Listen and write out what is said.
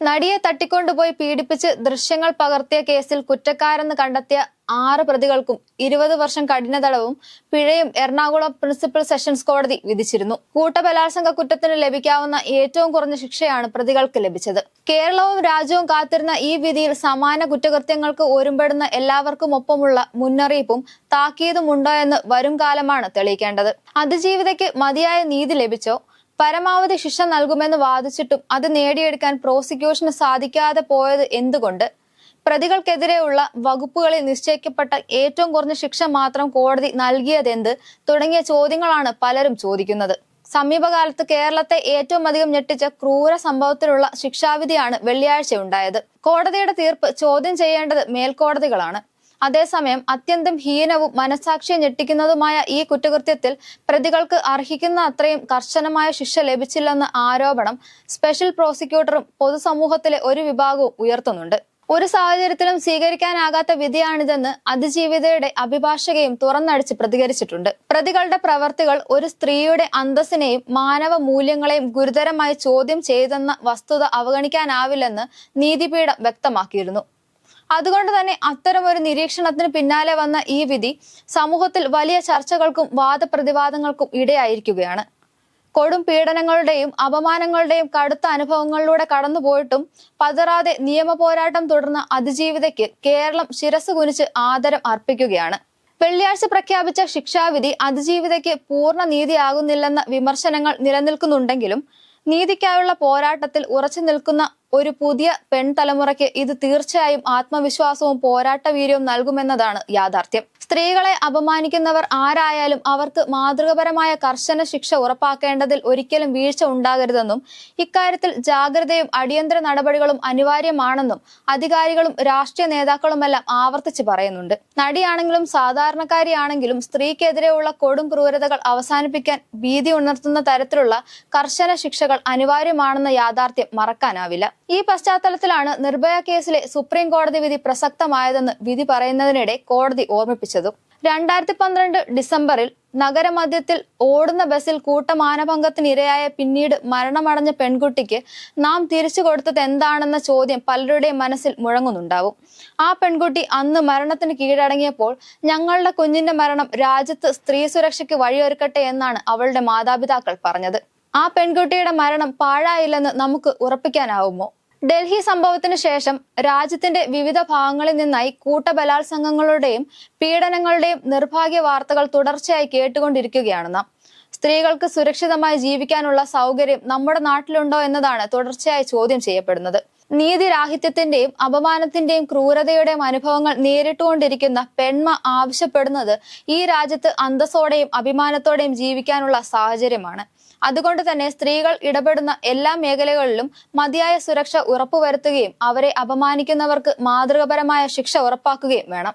നടിയെ തട്ടിക്കൊണ്ടുപോയി പീഡിപ്പിച്ച് ദൃശ്യങ്ങൾ പകർത്തിയ കേസിൽ കുറ്റക്കാരെന്ന് കണ്ടെത്തിയ ആറ് പ്രതികൾക്കും ഇരുപത് വർഷം കഠിന തടവും പിഴയും എറണാകുളം പ്രിൻസിപ്പൽ സെഷൻസ് കോടതി വിധിച്ചിരുന്നു. കൂട്ടബലാത്സംഗ കുറ്റത്തിന് ലഭിക്കാവുന്ന ഏറ്റവും കുറഞ്ഞ ശിക്ഷയാണ് പ്രതികൾക്ക് ലഭിച്ചത്. കേരളവും രാജ്യവും കാത്തിരുന്ന ഈ വിധിയിൽ സമാന കുറ്റകൃത്യങ്ങൾക്ക് ഒരുമ്പെടുന്ന എല്ലാവർക്കും ഒപ്പമുള്ള മുന്നറിയിപ്പും താക്കീതും ഉണ്ടോ എന്ന് വരും കാലമാണ് തെളിയിക്കേണ്ടത്. അതിജീവിതയ്ക്ക് മതിയായ നീതി ലഭിച്ചോ? പരമാവധി ശിക്ഷ നൽകുമെന്ന് വാദിച്ചിട്ടും അത് നേടിയെടുക്കാൻ പ്രോസിക്യൂഷന് സാധിക്കാതെ പോയത് എന്തുകൊണ്ട്? പ്രതികൾക്കെതിരെയുള്ള വകുപ്പുകളിൽ നിശ്ചയിക്കപ്പെട്ട ഏറ്റവും കുറഞ്ഞ ശിക്ഷ മാത്രം കോടതി നൽകിയതെന്ത്? തുടങ്ങിയ ചോദ്യങ്ങളാണ് പലരും ചോദിക്കുന്നത്. സമീപകാലത്ത് കേരളത്തെ ഏറ്റവും അധികം ഞെട്ടിച്ച ക്രൂര സംഭവത്തിലുള്ള ശിക്ഷാവിധിയാണ് വെള്ളിയാഴ്ച ഉണ്ടായത് കോടതിയുടെ തീർപ്പ് ചോദ്യം ചെയ്യേണ്ടത് മേൽക്കോടതികളാണ്. അതേസമയം അത്യന്തം ഹീനവും മനസാക്ഷിയെ ഞെട്ടിക്കുന്നതുമായ ഈ കുറ്റകൃത്യത്തിൽ പ്രതികൾക്ക് അർഹിക്കുന്ന അത്രയും കർശനമായ ശിക്ഷ ലഭിച്ചില്ലെന്ന ആരോപണം സ്പെഷ്യൽ പ്രോസിക്യൂട്ടറും പൊതുസമൂഹത്തിലെ ഒരു വിഭാഗവും ഉയർത്തുന്നുണ്ട്. ഒരു സാഹചര്യത്തിലും സ്വീകരിക്കാനാകാത്ത വിധിയാണിതെന്ന് അതിജീവിതയുടെ അഭിഭാഷകയും തുറന്നടിച്ച് പ്രതികരിച്ചിട്ടുണ്ട്. പ്രതികളുടെ പ്രവർത്തികൾ ഒരു സ്ത്രീയുടെ അന്തസ്സിനെയും മാനവ മൂല്യങ്ങളെയും ഗുരുതരമായി ചോദ്യം ചെയ്തെന്ന വസ്തുത അവഗണിക്കാനാവില്ലെന്ന് നീതിപീഠം വ്യക്തമാക്കിയിരുന്നു. അതുകൊണ്ട് തന്നെ അത്തരം ഒരു നിരീക്ഷണത്തിന് പിന്നാലെ വന്ന ഈ വിധി സമൂഹത്തിൽ വലിയ ചർച്ചകൾക്കും വാദപ്രതിവാദങ്ങൾക്കും ഇടയായിരിക്കുകയാണ്. കൊടും പീഡനങ്ങളുടെയും അപമാനങ്ങളുടെയും കടുത്ത അനുഭവങ്ങളിലൂടെ കടന്നുപോയിട്ടും പതറാതെ നിയമ പോരാട്ടം തുടർന്ന അതിജീവിതയ്ക്ക് കേരളം ശിരസ് കുനിച്ച് ആദരം അർപ്പിക്കുകയാണ്. വെള്ളിയാഴ്ച പ്രഖ്യാപിച്ച ശിക്ഷാവിധി അതിജീവിതയ്ക്ക് പൂർണ നീതിയാകുന്നില്ലെന്ന വിമർശനങ്ങൾ നിലനിൽക്കുന്നുണ്ടെങ്കിലും നീതിക്കായുള്ള പോരാട്ടത്തിൽ ഉറച്ചു നിൽക്കുന്ന ഒരു പുതിയ പെൺതലമുറയ്ക്ക് ഇത് തീർച്ചയായും ആത്മവിശ്വാസവും പോരാട്ട വീര്യവും നൽകുമെന്നതാണ് യാഥാർത്ഥ്യം. സ്ത്രീകളെ അപമാനിക്കുന്നവർ ആരായാലും അവർക്ക് മാതൃകപരമായ കർശന ശിക്ഷ ഉറപ്പാക്കേണ്ടതിൽ ഒരിക്കലും വീഴ്ച ഉണ്ടാകരുതെന്നും ഇക്കാര്യത്തിൽ ജാഗ്രതയും അടിയന്തര നടപടികളും അനിവാര്യമാണെന്നും അധികാരികളും രാഷ്ട്രീയ നേതാക്കളുമെല്ലാം ആവർത്തിച്ച് പറയുന്നുണ്ട്. നടിയാണെങ്കിലും സാധാരണക്കാരിയാണെങ്കിലും സ്ത്രീക്കെതിരെയുള്ള കൊടും ക്രൂരതകൾ അവസാനിപ്പിക്കാൻ ഭീതി ഉണർത്തുന്ന തരത്തിലുള്ള കർശന ശിക്ഷകൾ അനിവാര്യമാണെന്ന യാഥാർത്ഥ്യം മറക്കാനാവില്ല. ഈ പശ്ചാത്തലത്തിലാണ് നിർഭയ കേസിലെ സുപ്രീം കോടതി വിധി പ്രസക്തമായതെന്ന് വിധി പറയുന്നതിനിടെ കോടതി ഓർമ്മിപ്പിച്ചതും. രണ്ടായിരത്തി പന്ത്രണ്ട് ഡിസംബറിൽ നഗരമധ്യത്തിൽ ഓടുന്ന ബസ്സിൽ കൂട്ടമാനഭംഗത്തിനിരയായ പിന്നീട് മരണമടഞ്ഞ പെൺകുട്ടിക്ക് നാം തിരിച്ചു കൊടുത്തത് എന്താണെന്ന ചോദ്യം പലരുടെയും മനസ്സിൽ മുഴങ്ങുന്നുണ്ടാവും. ആ പെൺകുട്ടി അന്ന് മരണത്തിന് കീഴടങ്ങിയപ്പോൾ ഞങ്ങളുടെ കുഞ്ഞിന്റെ മരണം രാജ്യത്ത് സ്ത്രീ സുരക്ഷയ്ക്ക് വഴിയൊരുക്കട്ടെ എന്നാണ് അവളുടെ മാതാപിതാക്കൾ പറഞ്ഞത്. ആ പെൺകുട്ടിയുടെ മരണം പാഴായില്ലെന്ന് നമുക്ക് ഉറപ്പിക്കാനാവുമോ? ഡൽഹി സംഭവത്തിന് ശേഷം രാജ്യത്തിന്റെ വിവിധ ഭാഗങ്ങളിൽ നിന്നായി കൂട്ടബലാത്സംഗങ്ങളുടെയും പീഡനങ്ങളുടെയും നിർഭാഗ്യ വാർത്തകൾ തുടർച്ചയായി കേട്ടുകൊണ്ടിരിക്കുകയാണ് സ്ത്രീകൾക്ക് സുരക്ഷിതമായി ജീവിക്കാനുള്ള സൗകര്യം നമ്മുടെ നാട്ടിലുണ്ടോ എന്നതാണ് തുടർച്ചയായി ചോദ്യം ചെയ്യപ്പെടുന്നത്. നീതിരാഹിത്യത്തിന്റെയും അപമാനത്തിന്റെയും ക്രൂരതയുടെയും അനുഭവങ്ങൾ നേരിട്ടുകൊണ്ടിരിക്കുന്ന പെൺമ ആവശ്യപ്പെടുന്നത് ഈ രാജ്യത്ത് അന്തസ്സോടെയും അഭിമാനത്തോടെയും ജീവിക്കാനുള്ള സാഹചര്യമാണ്. അതുകൊണ്ട് തന്നെ സ്ത്രീകൾ ഇടപെടുന്ന എല്ലാ മേഖലകളിലും മതിയായ സുരക്ഷ ഉറപ്പുവരുത്തുകയും അവരെ അപമാനിക്കുന്നവർക്ക് മാതൃകപരമായ ശിക്ഷ ഉറപ്പാക്കുകയും വേണം.